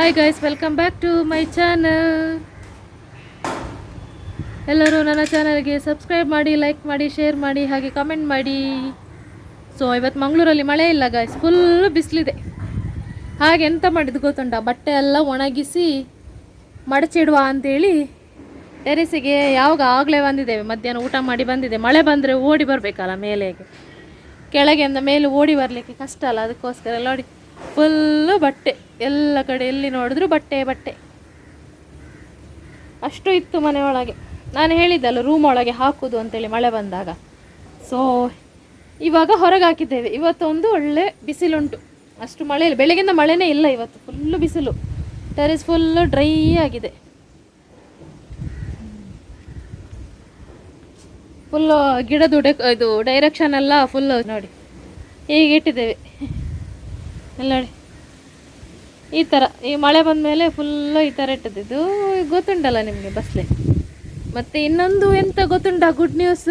Hi guys welcome back to my channel ಎಲ್ಲರೂ ನನ್ನ ಚಾನಲ್ಗೆ ಸಬ್ಸ್ಕ್ರೈಬ್ ಮಾಡಿ ಲೈಕ್ ಮಾಡಿ ಶೇರ್ ಮಾಡಿ, ಹಾಗೆ ಕಮೆಂಟ್ ಮಾಡಿ. ಸೊ ಇವತ್ತು ಮಂಗಳೂರಲ್ಲಿ ಮಳೆ ಇಲ್ಲ ಗಾಯ್ಸ್ ಫುಲ್ ಬಿಸಿಲಿದೆ. ಹಾಗೆ ಎಂತ ಮಾಡಿದ್ದು ಗೊತ್ತುಂಟ? ಬಟ್ಟೆ ಎಲ್ಲ ಒಣಗಿಸಿ ಮಡಚಿಡುವ ಅಂತೇಳಿ ಟೆರೆಸಿಗೆ ಯಾವಾಗ ಆಗಲೇ ಬಂದಿದ್ದೇವೆ. ಮಧ್ಯಾಹ್ನ ಊಟ ಮಾಡಿ ಬಂದಿದೆ ಮಳೆ ಬಂದರೆ ಓಡಿ ಬರಬೇಕಲ್ಲ ಮೇಲೆಗೆ. ಕೆಳಗೆಂದ ಮೇಲೆ ಓಡಿ ಬರಲಿಕ್ಕೆ ಕಷ್ಟ ಅಲ್ಲ, ಅದಕ್ಕೋಸ್ಕರ ನೋಡಿ. ಫುಲ್ಲು ಬಟ್ಟೆ. ಎಲ್ಲ ಕಡೆ ಎಲ್ಲಿ ನೋಡಿದ್ರು ಬಟ್ಟೆ ಬಟ್ಟೆ. ಅಷ್ಟು ಇತ್ತು ಮನೆಯೊಳಗೆ ನಾನು ಹೇಳಿದ್ದಲ್ಲ ರೂಮ್ ಒಳಗೆ ಹಾಕೋದು ಅಂತೇಳಿ ಮಳೆ ಬಂದಾಗ. ಸೊ ಇವಾಗ ಹೊರಗೆ ಹಾಕಿದ್ದೇವೆ. ಇವತ್ತೊಂದು ಒಳ್ಳೆ ಬಿಸಿಲುಂಟು. ಅಷ್ಟು ಮಳೆ ಇಲ್ಲ. ಬೆಳಗಿಂದ ಮಳೆನೇ ಇಲ್ಲ ಇವತ್ತು. ಫುಲ್ಲು ಬಿಸಿಲು. ಟೆರೆಸ್ ಫುಲ್ಲು ಡ್ರೈ ಆಗಿದೆ. ಫುಲ್ಲು ಗಿಡದು ಡೆಕ್ ಇದು ಡೈರೆಕ್ಷನ್ ಎಲ್ಲ ಫುಲ್ಲು ನೋಡಿ. ಹೀಗೆ ಇಟ್ಟಿದ್ದೇವೆ. ಎಲ್ಲ ನೋಡಿ. ಈ ಥರ ಈ ಮಳೆ ಬಂದ ಮೇಲೆ ಫುಲ್ಲು ಈ ಥರ ಇಟ್ಟದ್ದು. ಗೊತ್ತುಂಟಲ್ಲ ನಿಮಗೆ ಬಸ್ಲೆ? ಮತ್ತು ಇನ್ನೊಂದು ಎಂತ ಗೊತ್ತುಂಟ ಗುಡ್ ನ್ಯೂಸ್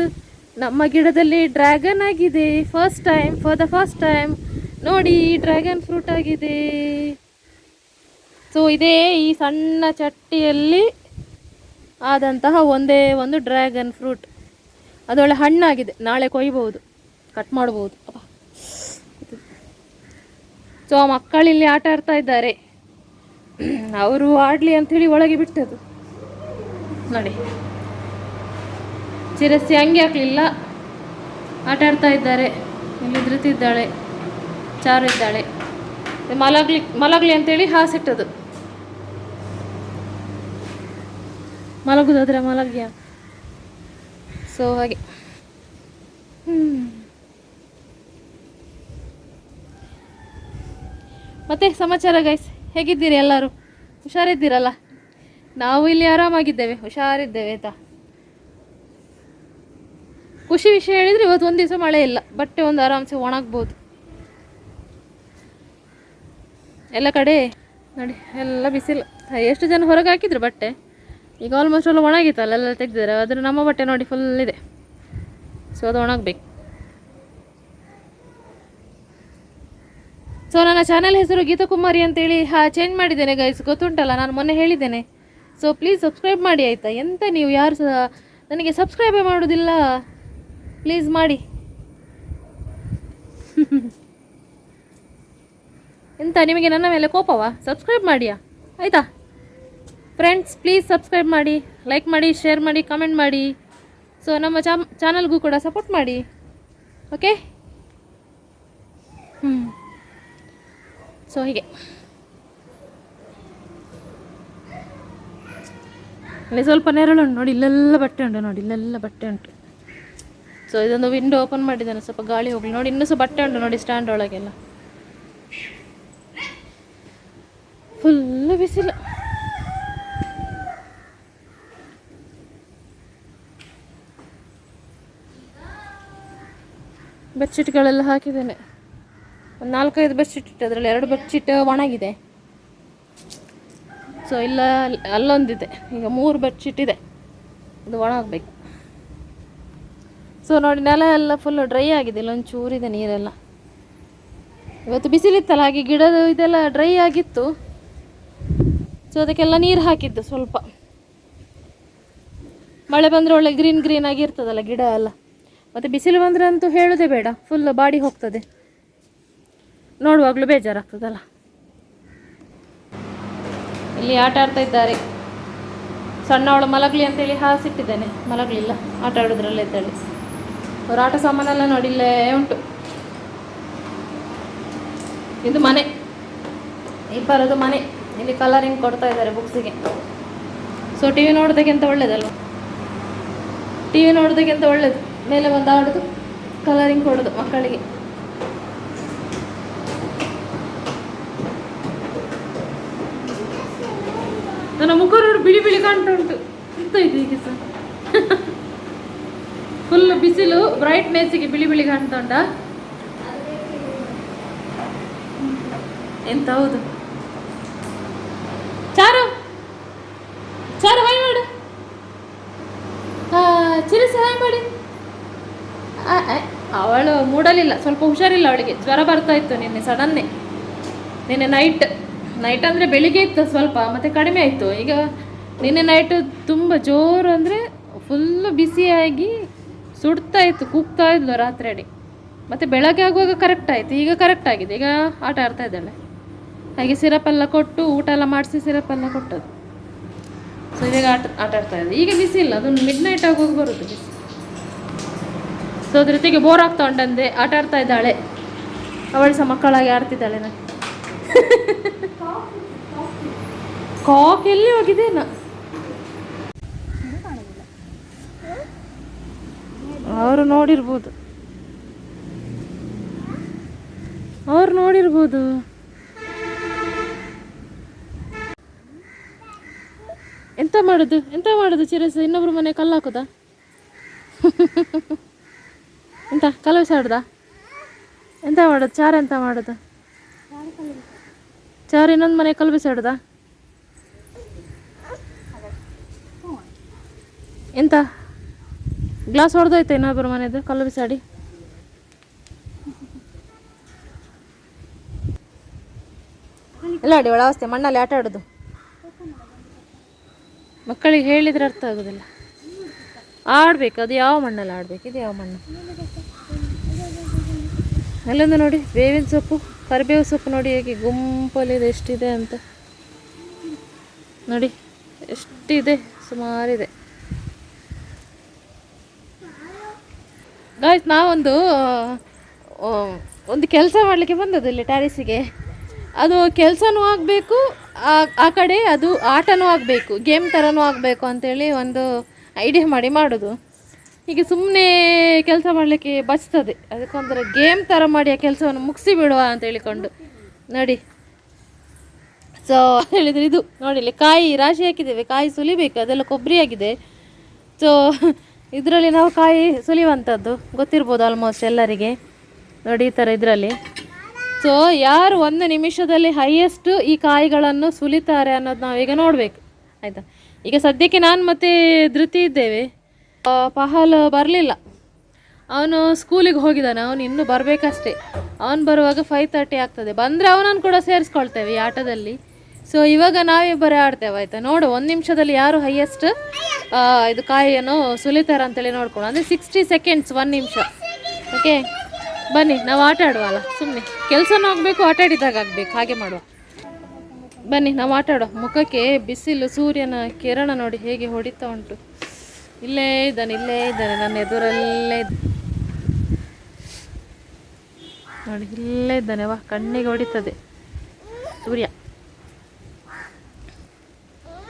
ನಮ್ಮ ಗಿಡದಲ್ಲಿ ಡ್ರ್ಯಾಗನ್ ಆಗಿದೆ first time for the first time ನೋಡಿ ಡ್ರ್ಯಾಗನ್ ಫ್ರೂಟ್ ಆಗಿದೆ. ಸೊ ಇದೇ ಈ ಸಣ್ಣ ಚಟ್ಟಿಯಲ್ಲಿ ಆದಂತಹ ಒಂದೇ ಒಂದು ಡ್ರ್ಯಾಗನ್ ಫ್ರೂಟ್ ಅದೊಳ್ಳೆ ಹಣ್ಣಾಗಿದೆ. ನಾಳೆ ಕೊಯ್ಬೋದು ಕಟ್ ಮಾಡ್ಬೋದು ಅಬ್ಬಾ. ಸೊ ಆ ಮಕ್ಕಳಿಲ್ಲಿ ಆಟ ಆಡ್ತಾ ಇದ್ದಾರೆ. ಅವರು ಆಡಲಿ ಅಂಥೇಳಿ ಒಳಗೆ ಬಿಟ್ಟದ್ದು. ನೋಡಿ. ಚಿರಸ್ಸಿ ಹಂಗೆ ಹಾಕ್ಲಿಲ್ಲ. ಆಟ ಆಡ್ತಾ ಇದ್ದಾರೆ. ಇಲ್ಲಿ ಧೃತಿದ್ದಾಳೆ ಚಾರು ಇದ್ದಾಳೆ ಮಲಗ್ಲಿ, ಮಲಗಲಿ ಅಂತೇಳಿ ಹಾಸಿಟ್ಟದು ಮಲಗುದಾದ್ರೆ ಮಲಗ್ಯ. ಸೊ ಹಾಗೆ. ಹ್ಮ್. ಮತ್ತೆ ಸಮಾಚಾರ ಗೈಸ್ ಹೇಗಿದ್ದೀರಿ ಎಲ್ಲರೂ? ಹುಷಾರಿದ್ದೀರಲ್ಲ? ನಾವು ಇಲ್ಲಿ ಆರಾಮಾಗಿದ್ದೇವೆ. ಹುಷಾರಿದ್ದೇವೆ ಆಯ್ತಾ ಖುಷಿ ವಿಷಯ ಹೇಳಿದರೆ ಇವತ್ತು ಒಂದು ದಿವಸ ಮಳೆ ಇಲ್ಲ. ಬಟ್ಟೆ ಒಂದು ಆರಾಮ್ಸೆ ಒಣಗ್ಬೋದು. ಎಲ್ಲ ಕಡೆ? ನೋಡಿ, ಎಲ್ಲ ಬಿಸಿಲು. ಎಷ್ಟು ಜನ ಹೊರಗೆ ಹಾಕಿದ್ರು ಬಟ್ಟೆ? ಈಗ ಆಲ್ಮೋಸ್ಟ್ ಎಲ್ಲ ಒಣಗಿತ್ತಲ್ಲ, ಎಲ್ಲ ತೆಗೆದಿದ್ದಾರೆ. ಆದರೆ ನಮ್ಮ ಬಟ್ಟೆ ನೋಡಿ ಫುಲ್ ಇದೆ. ಸೊ ಅದು ಒಣಗಬೇಕು. ಸೊ ನನ್ನ ಚಾನೆಲ್ ಹೆಸರು ಗೀತಾ ಕುಮಾರಿ ಅಂತೇಳಿ, ಹಾ ಚೇಂಜ್ ಮಾಡಿದ್ದೇನೆ ಗೈಸ್ ಗೊತ್ತುಂಟಲ್ಲ? ನಾನು ಮೊನ್ನೆ ಹೇಳಿದ್ದೇನೆ. ಸೊ ಪ್ಲೀಸ್ ಸಬ್ಸ್ಕ್ರೈಬ್ ಮಾಡಿ, ಆಯಿತಾ? ಎಂತ ನೀವು? ಯಾರು ಸಹ ನನಗೆ ಸಬ್ಸ್ಕ್ರೈಬೇ ಮಾಡೋದಿಲ್ಲ. ಪ್ಲೀಸ್ ಮಾಡಿ. ಎಂತ, ನಿಮಗೆ ನನ್ನ ಮೇಲೆ ಕೋಪವಾ? ಸಬ್ಸ್ಕ್ರೈಬ್ ಮಾಡಿಯಾ? ಆಯಿತಾ? ಫ್ರೆಂಡ್ಸ್ ಪ್ಲೀಸ್ ಸಬ್ಸ್ಕ್ರೈಬ್ ಮಾಡಿ. ಲೈಕ್ ಮಾಡಿ ಶೇರ್ ಮಾಡಿ ಕಮೆಂಟ್ ಮಾಡಿ. ಸೊ ನಮ್ಮ ಚಾನಲ್ಗೂ ಕೂಡ ಸಪೋರ್ಟ್ ಮಾಡಿ. ಓಕೆ ಹ್ಞೂ ಸೊ ಹೀಗೆ. ಅಲ್ಲಿ ಸ್ವಲ್ಪ ನೆರಳುಂಟು ನೋಡಿ, ಇಲ್ಲೆಲ್ಲ ಬಟ್ಟೆ ಉಂಟು. ನೋಡಿ, ಇಲ್ಲೆಲ್ಲ ಬಟ್ಟೆ ಉಂಟು. ಸೊ ಇದೊಂದು ವಿಂಡೋ ಓಪನ್ ಮಾಡಿದ್ದೇನೆ. ಸ್ವಲ್ಪ ಗಾಳಿ ಹೋಗಲಿ. ನೋಡಿ, ಇನ್ನೂ ಸಹ ಬಟ್ಟೆ ಉಂಟು. ನೋಡಿ ಸ್ಟ್ಯಾಂಡ್ ಒಳಗೆಲ್ಲ. ಫುಲ್ ಬಿಸಿಲು. ಬೆಡ್ಶೀಟ್ಗಳೆಲ್ಲ ಹಾಕಿದ್ದೇನೆ. ಒಂದು ನಾಲ್ಕೈದು ಬೆಡ್ಶೀಟ್ ಇಟ್ಟು ಅದರಲ್ಲಿ ಎರಡು ಬೆಡ್ಶೀಟ್ ಒಣಗಿದೆ. ಸೊ ಇಲ್ಲ ಅಲ್- ಅಲ್ಲೊಂದಿದೆ. ಈಗ ಮೂರು ಬೆಡ್ಶೀಟ್ ಇದೆ. ಅದು ಒಣಗಬೇಕು ಸೊ ನೋಡಿ, ನೆಲ ಎಲ್ಲ ಫುಲ್ಲು ಡ್ರೈ ಆಗಿದೆ. ಇಲ್ಲೊಂದು ಚೂರಿದೆ ನೀರೆಲ್ಲ. ಇವತ್ತು ಬಿಸಿಲಿತ್ತಲ್ಲ, ಹಾಗೆ ಗಿಡದ ಇದೆಲ್ಲ ಡ್ರೈ ಆಗಿತ್ತು. ಸೊ ಅದಕ್ಕೆಲ್ಲ ನೀರು ಹಾಕಿದ್ದು ಸ್ವಲ್ಪ. ಮಳೆ ಬಂದರೆ ಒಳ್ಳೆ ಗ್ರೀನ್ ಗ್ರೀನ್ ಆಗಿರ್ತದಲ್ಲ ಗಿಡ ಎಲ್ಲ. ಮತ್ತು ಬಿಸಿಲು ಬಂದರೆ ಅಂತೂ ಹೇಳೋದೇ ಬೇಡ. ಫುಲ್ ಬಾಡಿ ಹೋಗ್ತದೆ. ನೋಡುವಾಗಲೂ ಬೇಜಾರಾಗ್ತದಲ್ಲ. ಇಲ್ಲಿ ಆಟ ಆಡ್ತಾ ಇದ್ದಾರೆ. ಸಣ್ಣವಳು ಮಲಗಲಿ ಅಂತೇಳಿ ಹಾಸಿಟ್ಟಿದ್ದೇನೆ ಮಲಗಲಿಲ್ಲ. ಆಟ ಆಡೋದ್ರಲ್ಲೇ ಇದ್ದಾಳೆ ಅವ್ರ ಆಟ ಸಾಮಾನೆಲ್ಲ ನೋಡಿಲ್ಲೇ ಉಂಟು. ಇದು ಮನೆ. ಇಬ್ಬರದು ಮನೆ. ಇಲ್ಲಿ ಕಲರಿಂಗ್ ಕೊಡ್ತಾ ಇದ್ದಾರೆ ಬುಕ್ಸಿಗೆ ಸೊ ಟಿ ವಿ ನೋಡೋದಕ್ಕಿಂತ ಒಳ್ಳೇದಲ್ವ? ಟಿ ವಿ ನೋಡೋದಕ್ಕಿಂತ ಒಳ್ಳೇದು? ಮೇಲೆ ಒಂದು ಆಡೋದು ಕಲರಿಂಗ್ ಕೊಡೋದು ಮಕ್ಕಳಿಗೆ. ನನ್ನ ಮುಖ ನೋಡಿ ಬಿಳಿ ಬಿಳಿ ಕಾಣ್ತಾ ಉಂಟು. ಹೀಗೆ ಈಗ ಸಹ. ಫುಲ್ ಬಿಸಿಲು ಬ್ರೈಟ್ನೆಸ್ಸಿಗೆ ಬಿಳಿ ಬಿಳಿ ಕಾಣ್ತಾ ಉಂಟ? ಎಂತ ಹೌದು? ಚಾರು ಚಾರು ಹಾಯ್ ಮಾಡು. ಚಿರಸ ಹಾಯ್ ಮಾಡಿ. ಅವಳು ಮೂಡಲಿಲ್ಲ, ಸ್ವಲ್ಪ ಹುಷಾರಿಲ್ಲ ಅವಳಿಗೆ. ಜ್ವರ ಬರ್ತಾ ಇತ್ತು ನಿನ್ನೆ ಸಡನ್ನೇ ನಿನ್ನೆ ನೈಟ್ ನೈಟ್ ಅಂದರೆ ಬೆಳಿಗ್ಗೆ ಇತ್ತು ಸ್ವಲ್ಪ, ಮತ್ತೆ ಕಡಿಮೆ ಆಯಿತು. ಈಗ ನಿನ್ನೆ ನೈಟ್ ತುಂಬ ಜೋರು ಅಂದರೆ ಫುಲ್ಲು ಬಿಸಿಯಾಗಿ ಸುಡ್ತಾ ಇತ್ತು, ಕೂಗ್ತಾ ಇದ್ಲು ರಾತ್ರಿ ಅಡಿ ಮತ್ತು ಬೆಳಗ್ಗೆ ಆಗುವಾಗ ಕರೆಕ್ಟ್ ಆಯಿತು, ಈಗ ಕರೆಕ್ಟ್ ಆಗಿದೆ. ಈಗ ಆಟ ಆಡ್ತಾ ಇದ್ದಾಳೆ. ಹಾಗೆ ಸಿರಪ್ ಎಲ್ಲ ಕೊಟ್ಟು, ಊಟ ಎಲ್ಲ ಮಾಡಿಸಿ ಸಿರಪ್ ಎಲ್ಲ ಕೊಟ್ಟದ್ದು. ಸೊ ಇವಾಗ ಆಟ ಆಟ ಆಡ್ತಾ ಇದೆ ಈಗ ಬಿಸಿ ಇಲ್ಲ ಅದೊಂದು ಮಿಡ್ ನೈಟ್ ಆಗುವಾಗ ಬರುತ್ತೆ ಬಿಸಿ ಸೊ ಅದ್ರ ಜೊತೆಗೆ ಬೋರ್ ಆಗ್ತಾ ಉಂಟಂದೆ ಆಟ ಆಡ್ತಾ ಇದ್ದಾಳೆ. ಅವಳು ಸಹ ಮಕ್ಕಳಾಗಿ ಆಡ್ತಿದ್ದಾಳೆ ನಾನು ಕಾಕ್ ಎಲ್ಲಿ ಹೋಗಿದೆ ಅವರು ನೋಡಿರ್ಬೋದು. ಅವ್ರು ನೋಡಿರ್ಬೋದು. ಎಂತ ಮಾಡುದು? ಎಂತ ಮಾಡುದು ಚಿರಸ? ಇನ್ನೊಬ್ರು ಮನೆ ಕಲ್ಲು ಹಾಕೋದಾ? ಎಂತ ಕಲವಿಸಾಡ್ದ ಎಂತ ಮಾಡುದು? ಚಾರ ಎಂತ ಮಾಡೋದು? ಚಾರು ಇನ್ನೊಂದು ಮನೆ ಕಲ್ ಬಿಸಾಡ್ದ ಎಂತ? ಗ್ಲಾಸ್ ಹೊಡೆದೋಯ್ತಾ ಇನ್ನೊಬ್ಬರ ಮನೆದು? ಕಲ್ಲು ಬಿಸಾಡಿ ಇಲ್ಲ ಅಡಿ ಒಳಾವಸ್ತೆ ಮಣ್ಣಲ್ಲಿ ಆಟ ಆಡೋದು. ಮಕ್ಕಳಿಗೆ ಹೇಳಿದ್ರೆ ಅರ್ಥ ಆಗೋದಿಲ್ಲ. ಆಡ್ಬೇಕು ಅದು ಯಾವ ಮಣ್ಣಲ್ಲಿ ಆಡ್ಬೇಕು? ಇದು ಯಾವ ಮಣ್ಣು? ಅಲ್ಲೊಂದು ನೋಡಿ ಬೇವಿನ ಸೊಪ್ಪು. ಕರಿಬೇವು ಸೊಪ್ಪು ನೋಡಿ ಹೇಗೆ ಗುಂಪಲ್ಲಿದೆ, ಎಷ್ಟಿದೆ ಅಂತ. ನೋಡಿ, ಎಷ್ಟಿದೆ, ಸುಮಾರಿದೆ. ಗಾಯ್ಸ್, ನಾವೊಂದು ಒಂದು ಕೆಲಸ ಮಾಡಲಿಕ್ಕೆ ಬಂದದ್ದು ಇಲ್ಲಿ ಟ್ಯಾರಿಸಿಗೆ ಅದು ಕೆಲಸನೂ ಆಗಬೇಕು, ಆ ಕಡೆ ಅದು ಆಟನೂ ಆಗಬೇಕು, ಗೇಮ್ ಥರನೂ ಆಗಬೇಕು ಅಂಥೇಳಿ ಒಂದು ಐಡಿಯಾ ಮಾಡಿ ಮಾಡೋದು. ಹೀಗೆ ಸುಮ್ಮನೆ ಕೆಲಸ ಮಾಡಲಿಕ್ಕೆ ಬಚ್ತದೆ. ಅದಕ್ಕೊಂಥರ ಗೇಮ್ ಥರ ಮಾಡಿ ಆ ಕೆಲಸವನ್ನು ಮುಗಿಸಿ ಬಿಡುವ ಅಂತ ಹೇಳಿಕೊಂಡು. ನೋಡಿ. ಸೊ ಹೇಳಿದರೆ ಇದು. ನೋಡಿ, ಇಲ್ಲಿ ಕಾಯಿ ರಾಶಿ ಹಾಕಿದ್ದೇವೆ. ಕಾಯಿ ಸುಲಿಬೇಕು. ಅದೆಲ್ಲ ಕೊಬ್ಬರಿ ಆಗಿದೆ. ಸೊ ಇದರಲ್ಲಿ ನಾವು ಕಾಯಿ ಸುಲಿಯುವಂಥದ್ದು. ಗೊತ್ತಿರ್ಬೋದು ಆಲ್ಮೋಸ್ಟ್ ಎಲ್ಲರಿಗೆ. ನೋಡಿ, ಈ ಥರ ಇದರಲ್ಲಿ. ಸೊ ಯಾರು ಒಂದು ನಿಮಿಷದಲ್ಲಿ ಹೈಯೆಸ್ಟ್ ಈ ಕಾಯಿಗಳನ್ನು ಸುಲಿತಾರೆ ಅನ್ನೋದು ನಾವೀಗ ನೋಡಬೇಕು. ಆಯಿತಾ? ಈಗ ಸದ್ಯಕ್ಕೆ ನಾನು ಮತ್ತೆ ಧೃತಿ ಇದ್ದೇವೆ. ಪಹಲ್ ಬರಲಿಲ್ಲ. ಅವನು ಸ್ಕೂಲಿಗೆ ಹೋಗಿದ್ದಾನೆ ಅವನು ಇನ್ನೂ ಬರಬೇಕಷ್ಟೇ. ಅವನು ಬರುವಾಗ ಫೈವ್ ತರ್ಟಿ ಆಗ್ತದೆ. ಬಂದರೆ ಅವನನ್ನು ಕೂಡ ಸೇರಿಸ್ಕೊಳ್ತೇವೆ ಈ ಆಟದಲ್ಲಿ. ಸೊ ಇವಾಗ ನಾವಿಬ್ಬರೇ ಆಡ್ತೇವೆ, ಆಯಿತಾ? ನೋಡು, ಒಂದು ನಿಮಿಷದಲ್ಲಿ ಯಾರು ಹೈಯೆಸ್ಟ್ ಇದು ಕಾಯಿಯನ್ನು ಸುಲಿತಾರೆ ಅಂತೇಳಿ ನೋಡ್ಕೊಳ್ಳೋ ಅಂದರೆ ಸಿಕ್ಸ್ಟಿ ಸೆಕೆಂಡ್ಸ್ ಒಂದು ನಿಮಿಷ. ಓಕೆ ಬನ್ನಿ, ನಾವು ಆಟ ಆಡುವಲ್ಲ ಸುಮ್ಮನೆ ಕೆಲಸನೂ ಆಗಬೇಕು, ಆಟ ಆಡಿದಾಗ ಆಗಬೇಕು. ಹಾಗೆ ಮಾಡುವ. ಬನ್ನಿ, ನಾವು ಆಟ ಆಡುವ. ಮುಖಕ್ಕೆ ಬಿಸಿಲು, ಸೂರ್ಯನ ಕಿರಣ ನೋಡಿ ಹೇಗೆ ಹೊಡಿತಾ ಉಂಟು. ಇಲ್ಲೇ ಇದ್ದಾನೆ ಇಲ್ಲೇ ಇದ್ದಾನೆ, ನನ್ನ ಎದುರಲ್ಲೇ ನೋಡಿ, ಇಲ್ಲೇ ಇದ್ದಾನೆ ವಾ ಕಣ್ಣಿಗೆ ಹೊಡಿತದೆ. ಸೂರ್ಯ.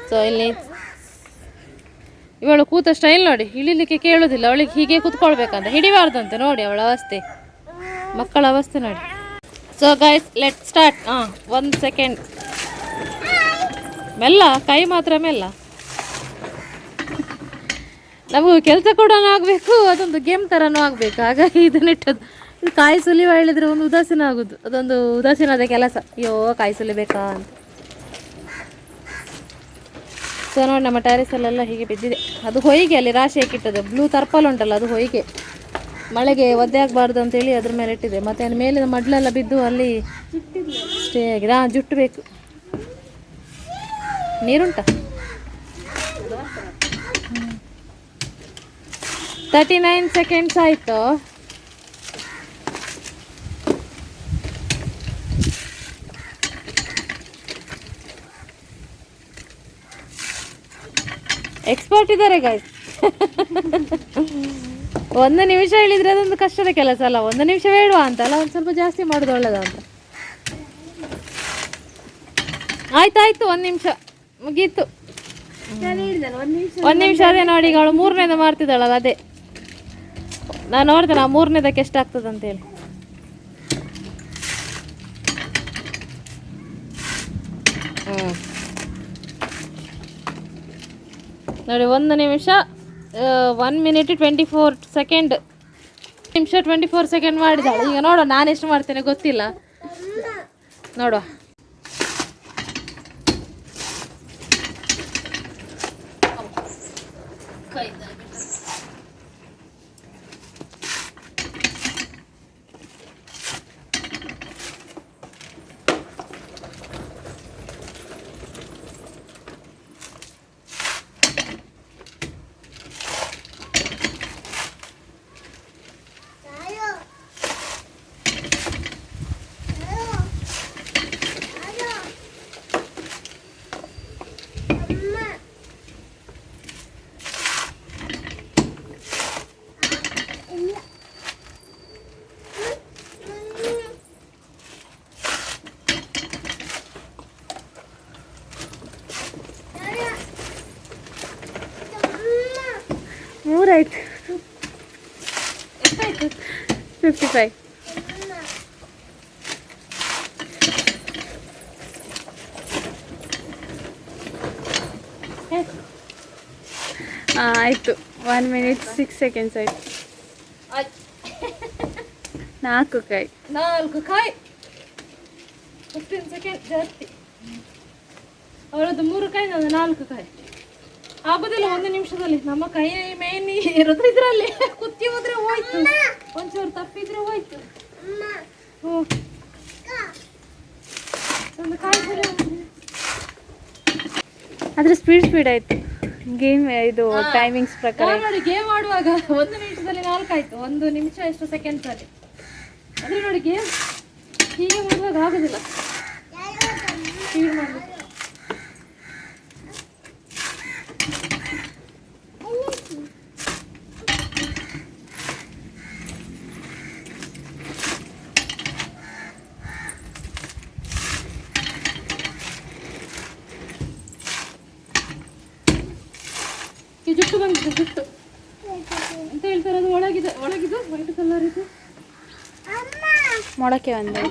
ಸೊ ಇಲ್ಲಿ ಇವಳು ಕೂತ ಸ್ಟೈಲ್ ನೋಡಿ, ಇಳಿಲಿಕ್ಕೆ ಕೇಳೋದಿಲ್ಲ, ಅವಳಿಗೆ ಹೀಗೆ ಕೂತ್ಕೊಳ್ಬೇಕಂತ. ಹಿಡಿಬಾರ್ದಂತೆ ನೋಡಿ ಅವಳ ಅವಸ್ಥೆ. ಮಕ್ಕಳ ಅವಸ್ಥೆ ನೋಡಿ. ಸೊ ಗೈಸ್ ಲೆಟ್ ಸ್ಟಾರ್ಟ್ ಹಾಂ, ಒಂದು ಸೆಕೆಂಡ್ ಮೆಲ್ಲ, ಕೈ ಮಾತ್ರ ಮೆಲ್ಲ. ನಮಗೂ ಕೆಲಸ ಕೂಡ ಆಗಬೇಕು, ಅದೊಂದು ಗೇಮ್ ಥರನೂ ಆಗಬೇಕು. ಹಾಗಾಗಿ ಇದನ್ನಿಟ್ಟದ್ದು ಇದು ಕಾಯಿ ಸುಲಿವ ಹೇಳಿದ್ರೆ ಒಂದು ಉದಾಸೀನ ಆಗೋದು. ಅದೊಂದು ಉದಾಸೀನದ ಕೆಲಸ. ಅಯ್ಯೋ, ಕಾಯಿ ಸುಲಿಬೇಕಾ ಅಂತ. ಸೊ ನೋಡಿ ನಮ್ಮ ಟ್ಯಾರಿಸಲ್ಲೆಲ್ಲ ಹೀಗೆ ಬಿದ್ದಿದೆ. ಅದು ಹೊಯ್ಗೆ ಅಲ್ಲಿ ರಾಶಿ ಹಾಕಿಟ್ಟದ್ದು ಬ್ಲೂ ತರ್ಪಲ್ ಉಂಟಲ್ಲ, ಅದು ಹೊಯ್ಗೆ. ಮಳೆಗೆ ಒದ್ದೆ ಆಗಬಾರ್ದು ಅಂತೇಳಿ ಅದ್ರ ಮೇಲೆ ಇಟ್ಟಿದೆ. ಮತ್ತು ಅದ್ರ ಮೇಲಿನ ಮಡ್ಲೆಲ್ಲ ಬಿದ್ದು ಅಲ್ಲಿ ಸ್ಟೇ ಆಗಿದೆ. ಹಾಂ ಜುಟ್ಟು ಬೇಕು. ನೀರುಂಟ? ತರ್ಟಿ ನೈನ್ ಸೆಕೆಂಡ್ಸ್ ಆಯಿತು. ಎಕ್ಸ್ಪರ್ಟ್ ಇದ್ದಾರೆ ಗಾಯ್ಸ್ ಒಂದು ನಿಮಿಷ ಹೇಳಿದ್ರೆ ಅದೊಂದು ಕಷ್ಟದ ಕೆಲಸ ಅಲ್ಲ. ಒಂದು ನಿಮಿಷ ಬೇಡವಾ ಅಂತಲ್ಲ ಒಂದು ಸ್ವಲ್ಪ ಜಾಸ್ತಿ ಮಾಡೋದು ಒಳ್ಳೇದು ಅಂತ. ಆಯ್ತಾಯ್ತು ಒಂದು ನಿಮಿಷ. ಮುಗೀತು. ಒಂದ್ ನಿಮಿಷ ಅದೇ ನೋಡಿ ಅವಳು ಮೂರನೇದ ಮಾಡ್ತಿದ್ದಾಳಲ್ಲ ಅದೇ. ನಾನು ನೋಡ್ತೇನೆ ಆ ಮೂರನೇದಕ್ಕೆ ಎಷ್ಟು ಎಷ್ಟಾಗ್ತದೆ ಅಂತೇಳಿ ಹ್ಞೂ ನೋಡಿ, ಒಂದು ನಿಮಿಷ one minute twenty four second ನಿಮಿಷ ಟ್ವೆಂಟಿ ಫೋರ್ ಸೆಕೆಂಡ್ ಮಾಡಿದಾಳೆ. ಈಗ ನೋಡುವ ನಾನು ಎಷ್ಟು ಮಾಡ್ತೇನೆ ಗೊತ್ತಿಲ್ಲ. ನೋಡುವ ಆಯ್ತು ಆಯಿತು. ಒನ್ ಮಿನಿಟ್ ಸಿಕ್ಸ್ ಸೆಕೆಂಡ್ಸ್ ಆಯ್ತು. ಆಯ್ತು. ನಾಲ್ಕು ಕಾಯಿ ನಾಲ್ಕು ಕಾಯಿ ಫಿಫ್ಟೀನ್ ಸೆಕೆಂಡ್ ಜಾಸ್ತಿ. ಅವರದ್ದು ಮೂರು ಕಾಯಿ ನಾನು ನಾಲ್ಕು ಕಾಯಿ ಆಗೋದಿಲ್ಲ ಒಂದು ನಿಮಿಷದಲ್ಲಿ. ನಮ್ಮ ಕೈ ಮೇನ್ ಇರೋದು ಇದರಲ್ಲಿ. ಕುತ್ತಿ ಹೋದ್ರೆ ಹೋಯ್ತು. ಒಂಚೂರು ತಪ್ಪಿದ್ರೆ ಹೋಯ್ತು. ಹ್ಞೂ ಒಂದು ಕಾಯಿ ಅದ್ರ ಸ್ಪೀಡ್ ಸ್ಪೀಡ್ ಆಯಿತು. ಗೇಮ್ ಇದು ಟೈಮಿಂಗ್ಸ್ ಪ್ರಕಾರ. ನೋಡಿ ಗೇಮ್ ಆಡುವಾಗ ಒಂದು ನಿಮಿಷದಲ್ಲಿ ನಾಲ್ಕು ಆಯ್ತು ಒಂದು ನಿಮಿಷ ಎಷ್ಟು ಸೆಕೆಂಡ್ಸ್ ಅಲ್ಲಿ. ಅದೇ ನೋಡಿ ಗೇಮ್ ಹೀಗೆ ಮಾಡುವಾಗ ಆಗುದಿಲ್ಲ. ಮಾಡ್ಲಿಕ್ಕೆ ಈ ಜುಟ್ಟು ಬಂದಿದೆ ಜುಟ್ಟು ಅಂತ ಹೇಳ್ತಾರೆ ಅದು ಒಳಗಿದೆ ಒಳಗಿದು ವೈಟ್ ಕಲರ್ ಇದು ಮೊಳಕೆ ಒಂದು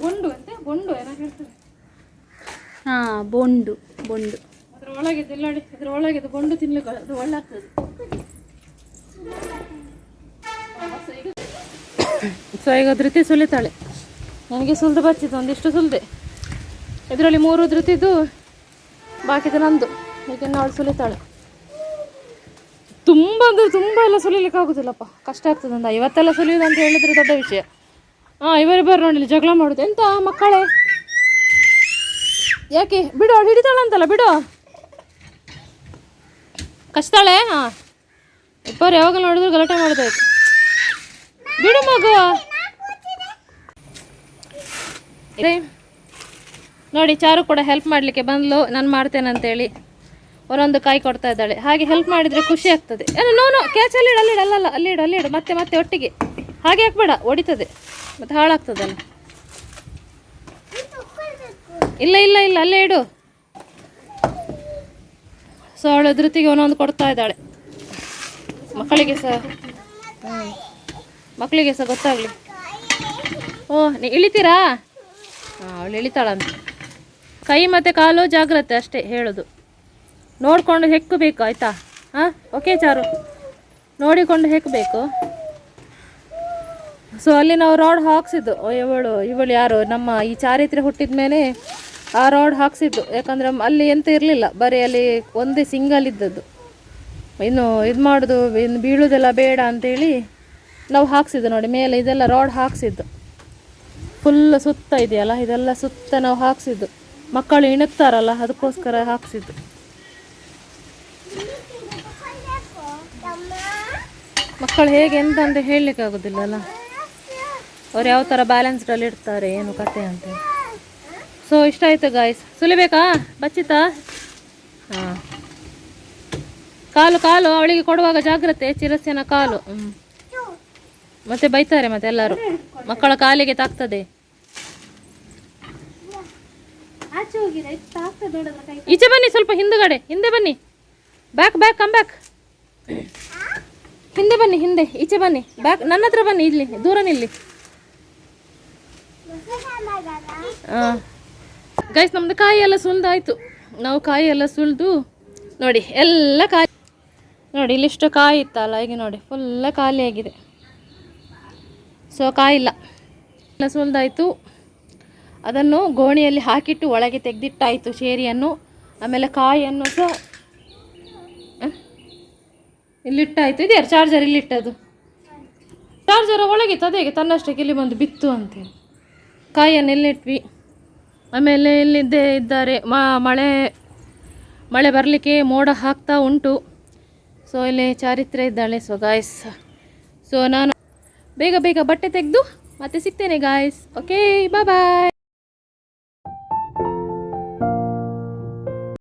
ಬೊಂಡು ಅಂತೆ ಬೊಂಡು ಏನೋ ಹೇಳ್ತಾರೆ ಹಾಂ ಬೊಂಡು ಬೊಂಡು ಒಳಗೆ ನೋಡಿ ಇದ್ರ ಒಳಗಿದೆ ಬೊಂಡು ತಿನ್ಲಿಕ್ಕೆ ಅದು ಒಳ್ಳೆ ಆಗ್ತದೆ ಸೊ, ಈಗ ಧೃತಿ ಸುಲಿತಾಳೆ. ನನಗೆ ಸುಲಿದು ಬಚ್ಚಿತ್ತು ಒಂದಿಷ್ಟು ಸುಲ್ದೆ. ಇದರಲ್ಲಿ ಮೂರು ಧೃತಿದು, ಬಾಕಿದು ನಂದು. ಈಗ ಅವಳು ಸುಲಿತಾಳೆ. ತುಂಬ ಅಂದ್ರೆ ತುಂಬ ಎಲ್ಲ ಸುಲಿಲಿಕ್ಕೆ ಆಗುದಿಲ್ಲಪ್ಪ. ಕಷ್ಟ ಆಗ್ತದೆ ಅಂದ ಇವತ್ತೆಲ್ಲ ಸುಲಿಯೋದು ಅಂತ ಹೇಳಿದ್ರೆ ದೊಡ್ಡ ವಿಷಯ. ಹಾಂ ಇವರಿಬ್ಬರು ನೋಡಿಲ್ಲ, ಜಗಳ ಮಾಡುದು. ಎಂತ ಮಕ್ಕಳೇ? ಯಾಕೆ? ಬಿಡು, ಅವಳು ಹಿಡಿತಾಳಂತಲ್ಲ, ಬಿಡು. ಕಚ್ತಾಳೆ? ಹಾಂ. ಇಬ್ಬರು ಯಾವಾಗ ನೋಡಿದ್ರು ಗಲಾಟೆ ಮಾಡೋದಾಯ್ತು ಬಿಡು ಮಗು. ನೋಡಿ, ಚಾರು ಕೂಡ ಹೆಲ್ಪ್ ಮಾಡಲಿಕ್ಕೆ ಬಂದ್ಲು. ನಾನು ಮಾಡ್ತೇನೆ ಅಂತೇಳಿ. ಅವರೊಂದು ಕಾಯಿ ಕೊಡ್ತಾ ಇದ್ದಾಳೆ. ಹಾಗೆ ಹೆಲ್ಪ್ ಮಾಡಿದರೆ ಖುಷಿ ಆಗ್ತದೆ. ಏನು ನೋ ನೋ ಕ್ಯಾಚ್ ಅಲ್ಲಿಡು ಅಲ್ಲಿಡು ಅಲ್ಲಲ್ಲ ಅಲ್ಲಿಡು ಅಲ್ಲಿಡು ಮತ್ತೆ ಮತ್ತೆ ಒಟ್ಟಿಗೆ. ಹಾಗೆ ಹಾಕ್ಬೇಡ ಒಡಿತದೆ ಮತ್ತೆ ಹಾಳಾಗ್ತದಲ್ಲ. ಇಲ್ಲ ಇಲ್ಲ ಇಲ್ಲ, ಅಲ್ಲೇ ಇಡು. ಸೊ ಅವಳ ಧೃತಿಗೆ ಒಂದೊಂದು ಕೊಡ್ತಾ ಇದ್ದಾಳೆ. ಮಕ್ಕಳಿಗೆ ಸಹ. ಮಕ್ಕಳಿಗೆ ಸಹ ಗೊತ್ತಾಗಲಿ. ಓ, ನೀ ಇಳಿತೀರಾ? ಹಾಂ, ಅವಳು ಇಳಿತಾಳಂತ. ಕೈ ಮತ್ತು ಕಾಲು ಜಾಗ್ರತೆ ಅಷ್ಟೇ ಹೇಳೋದು. ನೋಡಿಕೊಂಡು ಹೆಕ್ಕಬೇಕು ಆಯಿತಾ? ಹಾಂ, ಓಕೆ ಚಾರು. ನೋಡಿಕೊಂಡು ಹೆಕ್ಕಬೇಕು ಸೊ ಅಲ್ಲಿ ನಾವು ರಾಡ್ ಹಾಕ್ಸಿದ್ದು ಇವಳು ಇವಳು ಯಾರು? ನಮ್ಮ ಈ ಚಾರಿತ್ರ್ಯ ಹುಟ್ಟಿದ ಮೇಲೆ ಆ ರಾಡ್ ಹಾಕ್ಸಿದ್ದು. ಯಾಕಂದ್ರೆ ಅಲ್ಲಿ ಎಂತ ಇರಲಿಲ್ಲ. ಬರೀ ಅಲ್ಲಿ ಒಂದೇ ಸಿಂಗಲ್ ಇದ್ದದ್ದು. ಇನ್ನು ಇದು ಮಾಡೋದು, ಇನ್ನು ಬೀಳೋದೆಲ್ಲ ಬೇಡ ಅಂತೇಳಿ ನಾವು ಹಾಕ್ಸಿದ್ದು ನೋಡಿ. ಮೇಲೆ ಇದೆಲ್ಲ ರಾಡ್ ಹಾಕ್ಸಿದ್ದು. ಫುಲ್ ಸುತ್ತ ಇದೆಯಲ್ಲ, ಇದೆಲ್ಲ ಸುತ್ತ ನಾವು ಹಾಕ್ಸಿದ್ದು. ಮಕ್ಕಳು ಇಣುತ್ತಾರಲ್ಲ, ಅದಕ್ಕೋಸ್ಕರ ಹಾಕ್ಸಿದ್ದು. ಮಕ್ಕಳು ಹೇಗೆ ಎಂತ ಅಂತ ಹೇಳಲಿಕ್ಕೆ ಆಗೋದಿಲ್ಲಲ್ಲ ಅವ್ರು ಯಾವ ಥರ ಬ್ಯಾಲೆನ್ಸ್ಡಲ್ಲಿ ಇಡ್ತಾರೆ ಏನು ಕತೆ ಅಂತ. ಸೊ ಇಷ್ಟ ಆಯ್ತು ಗಾಯ್ಸ್ ಸುಲಿಬೇಕಾ? ಬಚ್ಚಿತಾ? ಹಾಂ. ಕಾಲು ಕಾಲು ಅವಳಿಗೆ ಕೊಡುವಾಗ ಜಾಗ್ರತೆ ಚಿರಸ್ಯನ ಕಾಲು. ಹ್ಞೂ ಮತ್ತೆ ಬೈತಾರೆ ಮತ್ತೆ ಎಲ್ಲರೂ. ಮಕ್ಕಳ ಕಾಲಿಗೆ ತಾಗ್ತದೆ. ಈಚೆ ಬನ್ನಿ ಸ್ವಲ್ಪ ಹಿಂದುಗಡೆ. ಹಿಂದೆ ಬನ್ನಿ. ಬ್ಯಾಕ್ ಬ್ಯಾಕ್ ಕಮ್ ಬ್ಯಾಕ್ ಹಿಂದೆ ಬನ್ನಿ ಹಿಂದೆ. ಈಚೆ ಬನ್ನಿ. ಬ್ಯಾಕ್ ನನ್ನ ಹತ್ರ ಬನ್ನಿ ಇಲ್ಲಿ. ದೂರ ನಿಲ್ಲಿ. ಹಾಂ. ಗೈಸ್ ನಮ್ದು ಕಾಯಿ ಎಲ್ಲ ಸುಲಿದಾಯ್ತು. ನಾವು ಕಾಯಿ ಎಲ್ಲ ಸುಲಿದು, ನೋಡಿ, ಎಲ್ಲ ಕಾಯಿ ನೋಡಿ, ಇಲ್ಲಿಷ್ಟು ಕಾಯಿ ಇತ್ತಲ್ಲ, ಈಗ ನೋಡಿ ಫುಲ್ಲ ಖಾಲಿ ಆಗಿದೆ ಸೊ ಕಾಯಿಲ್ಲ ಎಲ್ಲ ಸುಲಿದಾಯ್ತು. ಅದನ್ನು ಗೋಣಿಯಲ್ಲಿ ಹಾಕಿಟ್ಟು ಒಳಗೆ ತೆಗೆದಿಟ್ಟಾಯಿತು ಶೇರಿಯನ್ನು. ಆಮೇಲೆ ಕಾಯಿಯನ್ನು ಸಹ ಇಲ್ಲಿಟ್ಟಾಯ್ತು. ಇದ್ಯಾರು ಚಾರ್ಜರ್ ಇಲ್ಲಿಟ್ಟದು ಚಾರ್ಜರ್ ಒಳಗಿತ್ತು ಅದೇ ತನ್ನಷ್ಟಕ್ಕೆ ಇಲ್ಲಿ ಬಂದು ಬಿತ್ತು ಅಂತೇಳಿ ಕಾಯಿಯನ್ನು ಇಲ್ಲಿಟ್ವಿ. ಆಮೇಲೆ ಇಲ್ಲಿದ್ದೇ ಇದ್ದಾರೆ. ಮಳೆ ಮಳೆ ಬರಲಿಕ್ಕೆ ಮೋಡ ಹಾಕ್ತಾ ಉಂಟು. ಸೊ ಇಲ್ಲಿ ಚಾರಿತ್ರೆ ಇದ್ದಾಳೆ. ಸೊ ಗಾಯ್ಸ್ ಸೊ ನಾನು ಬೇಗ ಬೇಗ ಬಟ್ಟೆ ತೆಗೆದು ಮತ್ತೆ ಸಿಗ್ತೇನೆ ಗಾಯ್ಸ್ ಓಕೆ ಬಾಯ್